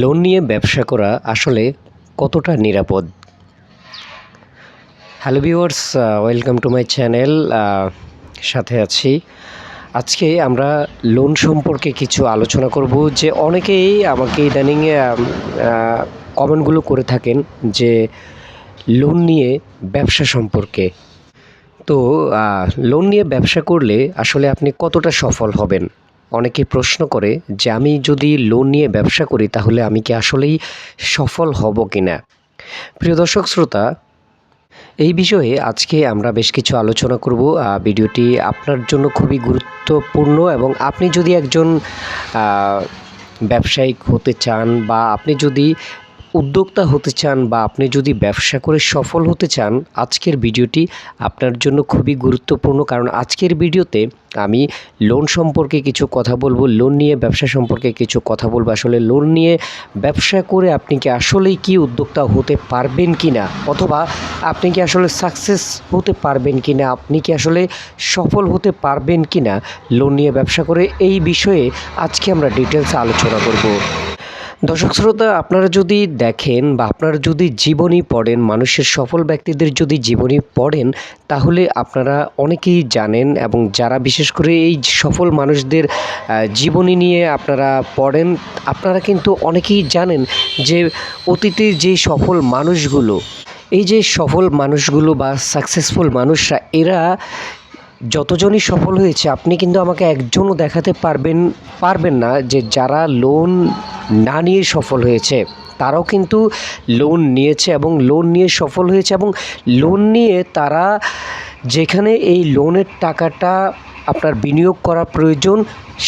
Loan নিয়ে ব্যবসা করা আসলে কতটা নিরাপদ? Hello viewers welcome to my channel সাথে আছি। আজকে আমরা লোন সম্পর্কে কিছু আলোচনা করব যে অনেকেই আমাকে ইদানিং কমেন্টগুলো করে থাকেন যে লোন নিয়ে ব্যবসা সম্পর্কে। তো লোন নিয়ে ব্যবসা করলে আসলে আপনি কতটা সফল হবেন? অনেকে প্রশ্ন করে যে আমি যদি লোন নিয়ে ব্যবসা করি তাহলে আমি কি আসলেই সফল হব কি না প্রিয় দর্শক, শ্রোতা, এই বিষয়ে আজকে আমরা বেশ কিছু আলোচনা করব। ভিডিওটি আপনার জন্য খুবই গুরুত্বপূর্ণ এবং আপনি যদি একজন ব্যবসায়িক হতে চান বা আপনি যদি উদ্যোক্তা হতে চান বা আপনি যদি ব্যবসা করে সফল হতে চান, আজকের ভিডিওটি আপনার জন্য খুবই গুরুত্বপূর্ণ। কারণ আজকের ভিডিওতে আমি লোন সম্পর্কে কিছু কথা বলব, লোন নিয়ে ব্যবসা সম্পর্কে কিছু কথা বলব। আসলে লোন নিয়ে ব্যবসা করে আপনি কি আসলেই কি উদ্যোক্তা হতে পারবেন কি না অথবা আপনি কি আসলে সাকসেস হতে পারবেন কি না আপনি কি আসলে সফল হতে পারবেন কি না লোন নিয়ে ব্যবসা করে এই বিষয়ে আজকে আমরা ডিটেলসে আলোচনা করব। দর্শক শ্রোতা, আপনারা যদি দেখেন বা আপনারা যদি জীবনী পড়েন, মানুষের সফল ব্যক্তিদের যদি জীবনী পড়েন, তাহলে আপনারা অনেকেই জানেন এবং যারা বিশেষ করে এই সফল মানুষদের জীবনী নিয়ে আপনারা পড়েন, আপনারা কিন্তু অনেকেই জানেন যে অতীতে যে সফল মানুষগুলো, এই যে সফল মানুষগুলো বা সাকসেসফুল মানুষরা, এরা যতজনই সফল হয়েছে, আপনি কিন্তু আমাকে একজনও দেখাতে পারবেন পারবেন না যে যারা লোন না নিয়ে সফল হয়েছে। তারাও কিন্তু লোন নিয়েছে এবং লোন নিয়ে সফল হয়েছে এবং লোন নিয়ে তারা যেখানে এই লোনের টাকাটা আপনার বিনিয়োগ করা প্রয়োজন,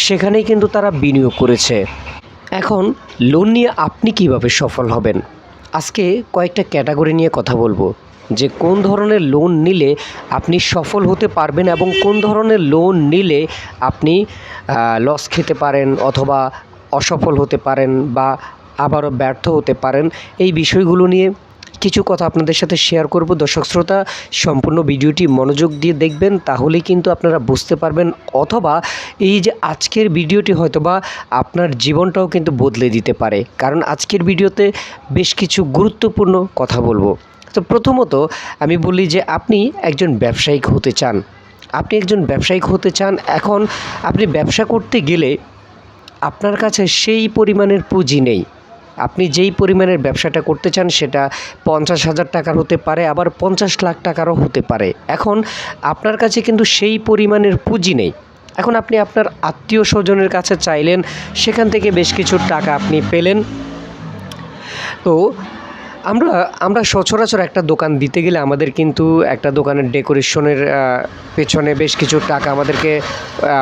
সেখানেই কিন্তু তারা বিনিয়োগ করেছে। এখন লোন নিয়ে আপনি কীভাবে সফল হবেন? আজকে কয়েকটা ক্যাটাগরি নিয়ে কথা বলব। যে কোন ধরনের লোন নিলে আপনি সফল হতে পারবেন এবং কোন ধরনের লোন নিলে আপনি লস খেতে পারেন অথবা অসফল হতে পারেন বা আবারও ব্যর্থ হতে পারেন, এই বিষয়গুলো নিয়ে কিছু কথা আপনাদের সাথে শেয়ার করব। দর্শক শ্রোতা, সম্পূর্ণ ভিডিওটি মনোযোগ দিয়ে দেখবেন তাহলেই কিন্তু আপনারা বুঝতে পারবেন অথবা এই যে আজকের ভিডিওটি হয়তোবা আপনার জীবনটাও কিন্তু বদলে দিতে পারে। কারণ আজকের ভিডিওতে বেশ কিছু গুরুত্বপূর্ণ কথা বলব। তো প্রথমত আমি বলি যে আপনি একজন ব্যবসায়িক হতে চান। আপনি একজন ব্যবসায়িক হতে চান, এখন আপনি ব্যবসা করতে গেলে আপনার কাছে সেই পরিমাণের পুঁজি নেই। আপনি যেই পরিমাণের ব্যবসাটা করতে চান সেটা পঞ্চাশ হাজার টাকার হতে পারে, আবার পঞ্চাশ লাখ টাকারও হতে পারে। এখন আপনার কাছে কিন্তু সেই পরিমাণের পুঁজি নেই। এখন আপনি আপনার আত্মীয় স্বজনের কাছে চাইলেন, সেখান থেকে বেশ কিছু টাকা আপনি পেলেন। তো আমরা আমরা সচরাচর একটা দোকান দিতে গেলে আমাদের কিন্তু একটা দোকানের ডেকোরেশনের পেছনে বেশ কিছু টাকা আমাদেরকে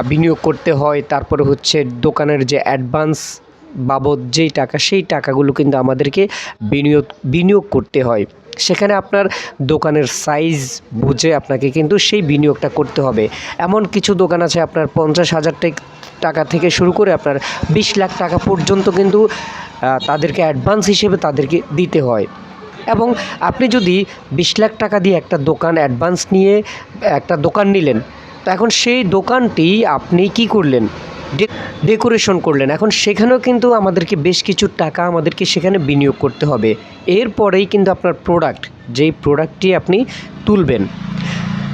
বিনিয়োগ করতে হয়। তারপরে হচ্ছে দোকানের যে অ্যাডভান্স বাবদ যেই টাকা, সেই টাকাগুলো কিন্তু আমাদেরকে বিনিয়োগ বিনিয়োগ করতে হয়। সেখানে আপনার দোকানের সাইজ বুঝে আপনাকে কিন্তু সেই বিনিয়োগটা করতে হবে। এমন কিছু দোকান আছে আপনার পঞ্চাশ হাজার টেক- টাকা থেকে শুরু করে আপনার বিশ লাখ টাকা পর্যন্ত কিন্তু তাদেরকে অ্যাডভান্স হিসেবে তাদেরকে দিতে হয়। এবং আপনি যদি বিশ লাখ টাকা দিয়ে একটা দোকান অ্যাডভান্স নিয়ে, একটা দোকান নিলেন, তো এখন সেই দোকানটি আপনি কি করলেন? ডেকোরেশন করলেন। এখন সেখানেও কিন্তু আমাদেরকে বেশ কিছু টাকা আমাদেরকে সেখানে বিনিয়োগ করতে হবে। এরপরেই কিন্তু আপনার প্রোডাক্ট যেই প্রোডাক্টটি আপনি তুলবেন।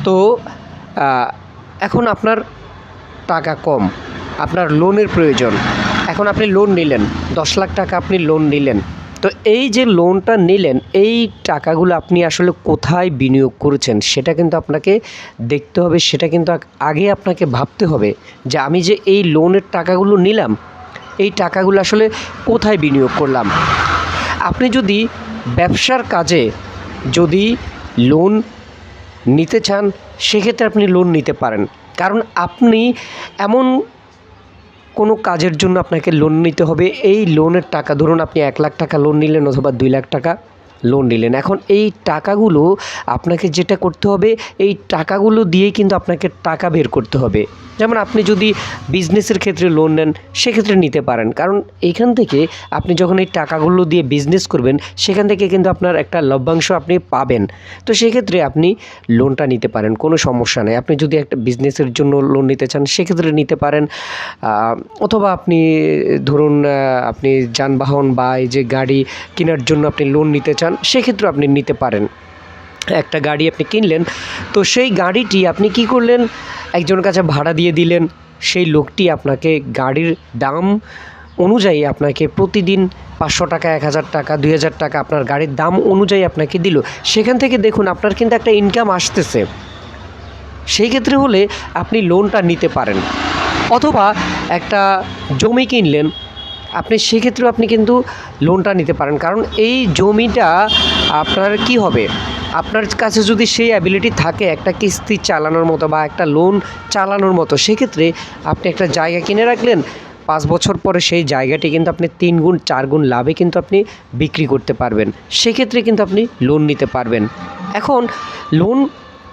তো এখন আপনার টাকা কম। আপনার লোনের প্রয়োজন। এখন আপনি লোন নিলেন, দশ লাখ টাকা আপনি লোন নিলেন। তো এই যে লোনটা নিলেন, এই টাকাগুলো আপনি আসলে কোথায় বিনিয়োগ করেছেন সেটা কিন্তু আপনাকে দেখতে হবে, সেটা কিন্তু আগে আপনাকে ভাবতে হবে যে আমি যে এই লোনের টাকাগুলো নিলাম, এই টাকাগুলো আসলে কোথায় বিনিয়োগ করলাম। আপনি যদি ব্যবসার কাজে যদি লোন নিতে চান, সেক্ষেত্রে আপনি লোন নিতে পারেন। কারণ আপনি এমন কোনো কাজের জন্য আপনাকে লোন নিতে হবে। এই লোনের টাকা, ধরুন আপনি এক লাখ টাকা লোন নিলেন অথবা দুই লাখ টাকা লোন নিলেন। এখন এই টাকাগুলো আপনাকে যেটা করতে হবে, এই টাকাগুলো দিয়েই কিন্তু আপনাকে টাকা বের করতে হবে। যেমন আপনি যদি বিজনেসের ক্ষেত্রে লোন নেন, সেক্ষেত্রে নিতে পারেন। কারণ এখান থেকে আপনি যখন এই টাকাগুলো দিয়ে বিজনেস করবেন, সেখান থেকে কিন্তু আপনার একটা লভ্যাংশ আপনি পাবেন। তো সেক্ষেত্রে আপনি লোনটা নিতে পারেন, কোনো সমস্যা নেই। আপনি যদি একটা বিজনেসের জন্য লোন নিতে চান, সেক্ষেত্রে নিতে পারেন। অথবা আপনি, ধরুন আপনি যানবাহন বা এই যে গাড়ি কেনার জন্য আপনি লোন নিতে চান, সেক্ষেত্রে আপনি নিতে পারেন। একটা গাড়ি আপনি কিনলেন, তো সেই গাড়িটি আপনি কি করলেন? একজনের কাছে ভাড়া দিয়ে দিলেন, সেই লোকটি আপনাকে গাড়ির দাম অনুযায়ী আপনাকে প্রতিদিন পাঁচশো টাকা, এক হাজার টাকা, দুই হাজার টাকা আপনার গাড়ির দাম অনুযায়ী আপনাকে দিল। সেখান থেকে দেখুন আপনার কিন্তু একটা ইনকাম আসতেছে। সেই ক্ষেত্রে হলে আপনি লোনটা নিতে পারেন। অথবা একটা জমি কিনলেন আপনি সেক্ষেত্রেও আপনি কিন্তু লোনটা নিতে পারেন। কারণ এই জমিটা আপনার কি হবে? আপনার কাছে যদি সেই অ্যাবিলিটি থাকে, একটা কিস্তি চালানোর মতো বা একটা লোন চালানোর মতো, সেক্ষেত্রে আপনি একটা জায়গা কিনে রাখলেন, পাঁচ বছর পরে সেই জায়গাটি কিন্তু আপনি তিন গুণ, চার গুণ লাভে কিন্তু আপনি বিক্রি করতে পারবেন। সেক্ষেত্রে কিন্তু আপনি লোন নিতে পারবেন। এখন লোন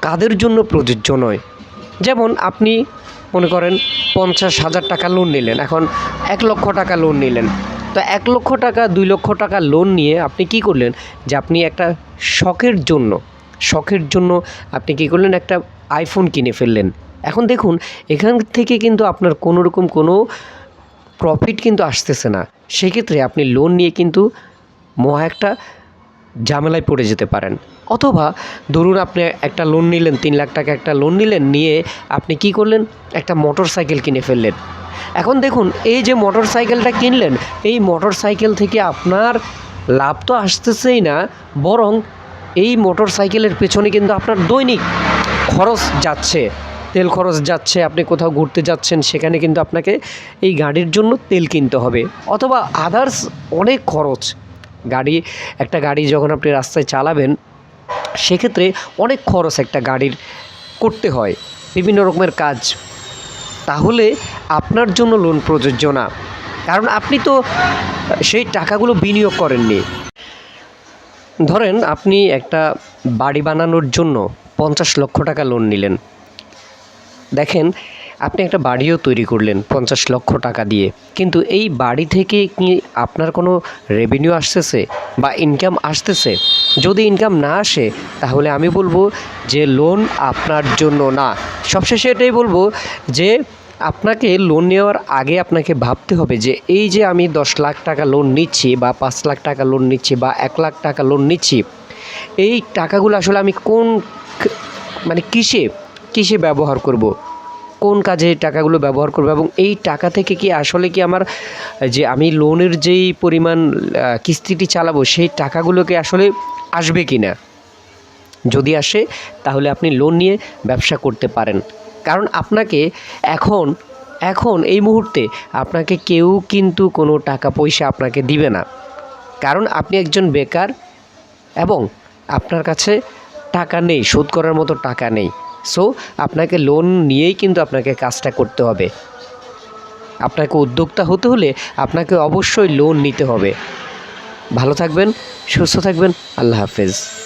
কাদের জন্য প্রযোজ্য নয়? যেমন আপনি মনে করেন পঞ্চাশ হাজার টাকা লোন নিলেন। এখন এক লক্ষ টাকা লোন নিলেন। তো এক লক্ষ টাকা, দুই লক্ষ টাকা লোন নিয়ে আপনি কি করলেন? যে আপনি একটা শখের জন্য শখের জন্য আপনি কি করলেন? একটা আইফোন কিনে ফেললেন। এখন দেখুন, এখান থেকে কিন্তু আপনার কোনো রকম কোনো প্রফিট কিন্তু আসতেছে না। সেক্ষেত্রে আপনি লোন নিয়ে কিন্তু মহা একটা ঝামেলায় পড়ে যেতে পারেন। অথবা ধরুন আপনি একটা লোন নিলেন, তিন লাখ টাকা একটা লোন নিলেন, নিয়ে আপনি কি করলেন? একটা মোটর সাইকেল কিনে ফেললেন। এখন দেখুন, এই যে মোটর সাইকেলটা কিনলেন, এই মোটর সাইকেল থেকে আপনার লাভ তো আসতেছেই না, বরং এই মোটর সাইকেলের পেছনে কিন্তু আপনার দৈনিক খরচ যাচ্ছে। তেল খরচ যাচ্ছে, আপনি কোথাও ঘুরতে যাচ্ছেন, সেখানে কিন্তু আপনাকে এই গাড়ির জন্য তেল কিনতে হবে। অথবা আদার্স অনেক খরচ। গাড়ি, একটা গাড়ি যখন আপনি রাস্তায় চালাবেন, সেক্ষেত্রে অনেক খরচ একটা গাড়ির করতে হয়, বিভিন্ন রকমের কাজ। তাহলে আপনার জন্য লোন প্রযোজ্য না। কারণ আপনি তো সেই টাকাগুলো বিনিয়োগ করেননি। ধরেন আপনি একটা বাড়ি বানানোর জন্য পঞ্চাশ লক্ষ টাকা লোন নিলেন। দেখেন আপনি একটা বাড়িও তৈরি করলেন পঞ্চাশ লক্ষ টাকা দিয়ে। কিন্তু এই বাড়ি থেকে কি আপনার কোনো রেভিনিউ আসতেছে বা ইনকাম আসতেছে? যদি ইনকাম না আসে, তাহলে আমি বলব যে লোন আপনার জন্য না। সবশেষে এটাই বলব যে আপনাকে লোন নেওয়ার আগে আপনাকে ভাবতে হবে যে এই যে আমি দশ লাখ টাকা লোন নিচ্ছি বা পাঁচ লাখ টাকা লোন নিচ্ছি বা এক লাখ টাকা লোন নিচ্ছি, এই টাকাগুলো আসলে আমি কোন মানে কিসে কিসে ব্যবহার করব। কোন কাজে টাকাগুলো ব্যবহার করব এবং এই টাকা থেকে কি আসলে কি আমার, যে আমি লোনের যেই পরিমাণ কিস্তিটি চালাবো সেই টাকাগুলোকে আসলে আসবে কি না যদি আসে, তাহলে আপনি লোন নিয়ে ব্যবসা করতে পারেন। কারণ আপনাকে এখন এখন এই মুহূর্তে আপনাকে কেউ কিন্তু কোনো টাকা পয়সা আপনাকে দিবে না। কারণ আপনি একজন বেকার এবং আপনার কাছে টাকা নেই, শোধ করার মতো টাকা নেই। সো আপনাকে লোন নিয়েই কিন্তু আপনাকে কাজটা করতে হবে। আপনাকে উদ্যোক্তা হতে হলে আপনাকে অবশ্যই লোন নিতে হবে। ভালো থাকবেন, সুস্থ থাকবেন, আল্লাহ হাফেজ।